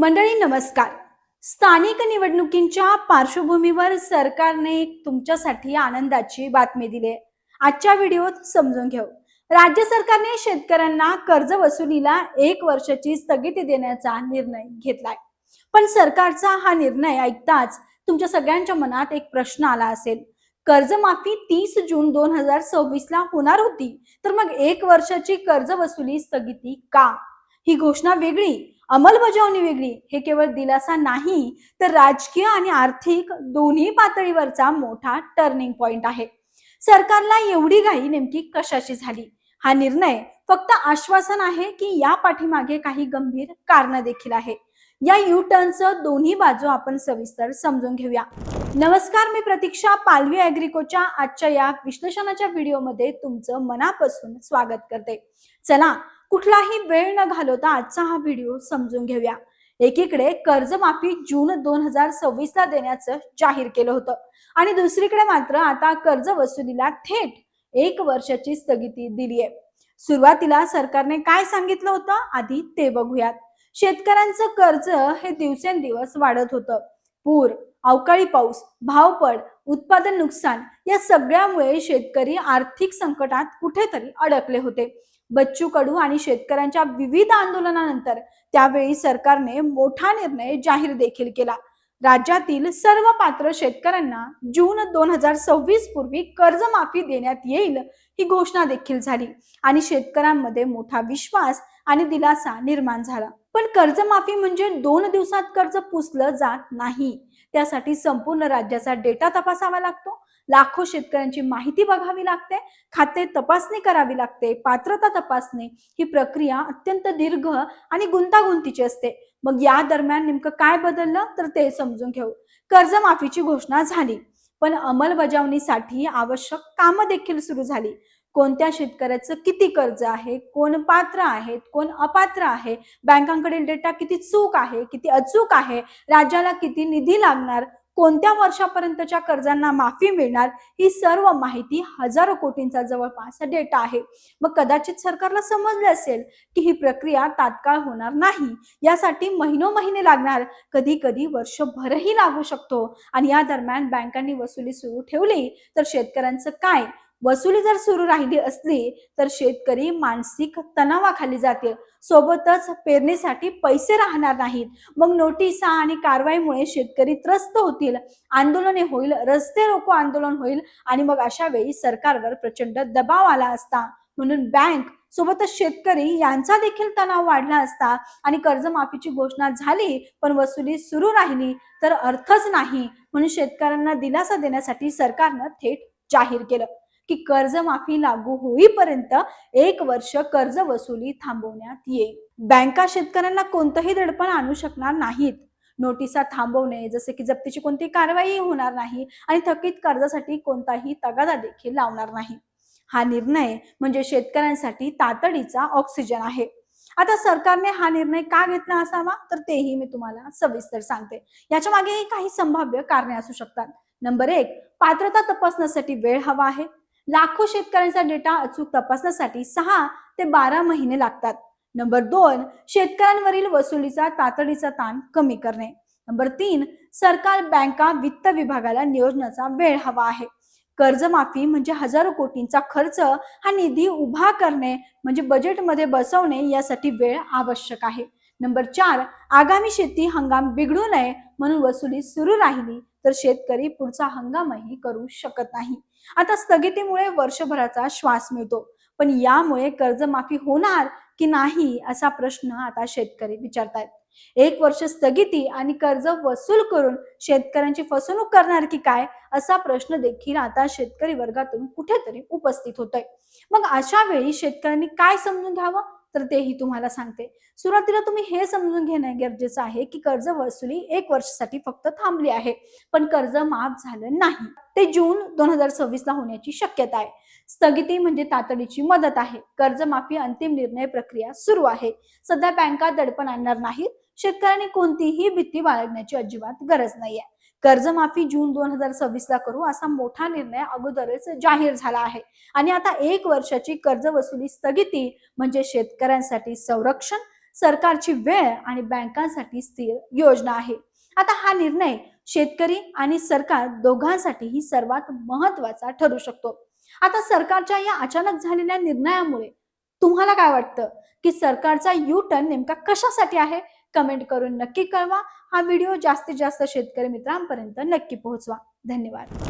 मंडळी नमस्कार. स्थानिक निवडणुकींच्या पार्श्वभूमीवर सरकारने तुमच्यासाठी आनंदाची बातमी दिली. आजच्या व्हिडिओत समजून घेऊ. राज्य सरकारने शेतकऱ्यांना कर्ज वसुलीला एक वर्षाची स्थगिती देण्याचा निर्णय घेतलाय. पण सरकारचा हा निर्णय ऐकताच तुमच्या सगळ्यांच्या मनात एक प्रश्न आला असेल. कर्जमाफी तीस जून दोन हजार सव्वीस ला होणार होती तर मग एक वर्षाची कर्ज वसुली स्थगिती का? ही घोषणा वेगळी अंमलबजावणी वेगळी. हे केवळ दिलासा नाही तर राजकीय आणि आर्थिक दोन्ही पातळीवरचा मोठा टर्निंग पॉइंट आहे. सरकारला एवढी घाई नेमकी कशाची झाली? हा निर्णय फक्त आश्वासन आहे की या पाठीमागे काही गंभीर कारण देखील आहे. या यू टर्नचं दोन्ही बाजू आपण सविस्तर समजून घेऊया. नमस्कार मी प्रतीक्षा पालवी अॅग्रिकोच्या आजच्या या विश्लेषणाच्या व्हिडिओमध्ये तुमचं मनापासून स्वागत करते. चला कुठलाही वेळ न घालवता आजचा हा व्हिडिओ समजून घेऊया. एकीकडे कर्जमाफी जून दोन हजार सव्वीस ला देण्याचं जाहीर केलं होतं. आणि दुसरीकडे मात्र आता कर्ज वसुलीला थेट एक वर्षाची स्थगिती दिली आहे सुरुवातीला सरकारने काय सांगितलं होतं? आधी ते बघूयात. शेतकऱ्यांचं कर्ज हे दिवसेंदिवस वाढत होतं. पूर अवकाळी पाऊस भावपड उत्पादन नुकसान या सगळ्यामुळे शेतकरी आर्थिक संकटात कुठेतरी अडकले होते. बच्चू कडू आणि शेतकऱ्यांच्या विविध आंदोलनानंतर त्यावेळी सरकारने मोठा निर्णय जाहीर देखील केला. राज्यातील सर्व पात्र शेतकऱ्यांना जून दोन हजार सव्वीस पूर्वी कर्जमाफी देण्यात येईल ही घोषणा देखील झाली आणि शेतकऱ्यांमध्ये मोठा विश्वास आणि दिलासा निर्माण झाला. पण कर्जमाफी म्हणजे दोन दिवसात कर्ज पुसलं जात नाही. त्यासाठी संपूर्ण राज्याचा डेटा तपासावा लागतो. लाखो शेतकऱ्यांची माहिती बघावी लागते खाते तपासणी करावी लागते पात्रता तपासणी ही प्रक्रिया अत्यंत दीर्घ आणि गुंतागुंतीची असते. मग या दरम्यान नेमकं काय बदललं? तर ते समजून घेऊ. कर्जमाफीची घोषणा झाली पण अंमलबजावणीसाठी आवश्यक कामं देखील सुरू झाली. कोणत्या शेतकऱ्याचं किती कर्ज आहे? कोण पात्र आहेत कोण अपात्र आहे? बँकांकडील डेटा किती चूक आहे? किती अचूक आहे? राज्याला किती निधी लागणार? कोणत्या वर्षापर्यंतच्या कर्जांना माफी मिळणार ही सर्व माहिती हजारो कोटींचा जवळपास डेटा आहे. मग कदाचित सरकारला समजले असेल की ही प्रक्रिया तात्काळ होणार नाही. यासाठी महिनो महिने लागणार कधी कधी वर्षभरही लागू शकतो. आणि या दरम्यान बँकांनी वसुली सुरू ठेवली तर शेतकऱ्यांचं काय? वसुली जर सुरू राहिली असली तर शेतकरी मानसिक तणावाखाली जातील. सोबतच पेरणीसाठी पैसे राहणार नाहीत. मग नोटिसा आणि कारवाईमुळे शेतकरी त्रस्त होतील. आंदोलने होईल रस्ते रोको आंदोलन होईल आणि मग अशा वेळी सरकारवर प्रचंड दबाव आला असता. म्हणून बँक सोबतच शेतकरी यांचा देखील तणाव वाढला असता आणि कर्जमाफीची घोषणा झाली पण वसुली सुरू राहिली तर अर्थच नाही. म्हणून शेतकऱ्यांना दिलासा देण्यासाठी सरकारनं थेट जाहीर केलं. की कर्जमाफी लागू होईपर्यंत एक वर्ष कर्ज वसुली थांबवण्यात येईल. बँका शेतकऱ्यांना कोणतंही दडपण आणू शकणार नाहीत. नोटिसा थांबवणे जसे की जप्तीची कोणती कारवाई होणार नाही आणि थकीत कर्जासाठी कोणताही तगादा देखील लावणार नाही. हा निर्णय म्हणजे शेतकऱ्यांसाठी तातडीचा ऑक्सिजन आहे. आता सरकारने हा निर्णय का घेतला असावा? तर तेही मी तुम्हाला सविस्तर सांगते. याच्या मागेही काही संभाव्य कारणे असू शकतात. नंबर एक पात्रता तपासण्यासाठी वेळ हवा आहे. लाखो शेतकऱ्यांचा डेटा अचूक तपासण्यासाठी सहा ते बारा महिने लागतात. नंबर दोन शेतकऱ्यांवरील वसुलीचा तातडीचा ताण कमी करणे. नंबर तीन सरकार बँका वित्त विभागाला नियोजनाचा वेळ हवा आहे. कर्जमाफी म्हणजे हजारो कोटींचा खर्च हा निधी उभा करणे म्हणजे बजेटमध्ये बसवणे यासाठी वेळ आवश्यक आहे. नंबर चार आगामी शेती हंगाम बिघडू नये म्हणून वसुली सुरू राहिली तर शेतकरी पुढचा हंगामही करू शकत नाही. आता स्थगितीमुळे वर्षभराचा श्वास मिळतो. पण यामुळे कर्जमाफी होणार की नाही असा प्रश्न आता शेतकरी विचारतायत. एक वर्ष स्थगिती आणि कर्ज वसूल करून शेतकऱ्यांची फसवणूक करणार की काय असा प्रश्न देखील आता शेतकरी वर्गातून कुठेतरी उपस्थित होतोय. मग अशा वेळी शेतकऱ्यांनी काय समजून घ्यावं? तर तेही तुम्हाला सांगते. सुरुवातीला तुम्ही हे समजून घेणं गरजेचं आहे की कर्ज वसुली एक वर्षासाठी फक्त थांबली आहे. पण कर्ज माफ झालं नाही. ते जून दोन हजार सव्वीसला होण्याची शक्यता आहे. स्थगिती म्हणजे तातडीची मदत आहे. कर्जमाफी अंतिम निर्णय प्रक्रिया सुरू आहे. सध्या बँका दडपण आणणार नाहीत शेतकऱ्यांनी कोणतीही भीती बाळगण्याची अजिबात गरज नाहीये. कर्जमाफी जून दोन हजार सव्वीस ला करू असा मोठा निर्णय अगोदरच जाहीर झाला आहे. आणि आता एक वर्षाची कर्ज वसुली स्थगिती म्हणजे शेतकऱ्यांसाठी संरक्षण सरकारची वेळ आणि बँकांसाठी स्थिर योजना आहे. आता हा निर्णय शेतकरी आणि सरकार दोघांसाठीही सर्वात महत्त्वाचा ठरू शकतो. आता सरकारच्या या अचानक झालेल्या निर्णयामुळे तुम्हाला काय वाटतं? की सरकारचा यू टर्न नेमका कशासाठी आहे? कमेंट करून नक्की कळवा. हा व्हिडिओ जास्तीत जास्त शेतकरी मित्रांपर्यंत नक्की पोहोचवा. धन्यवाद.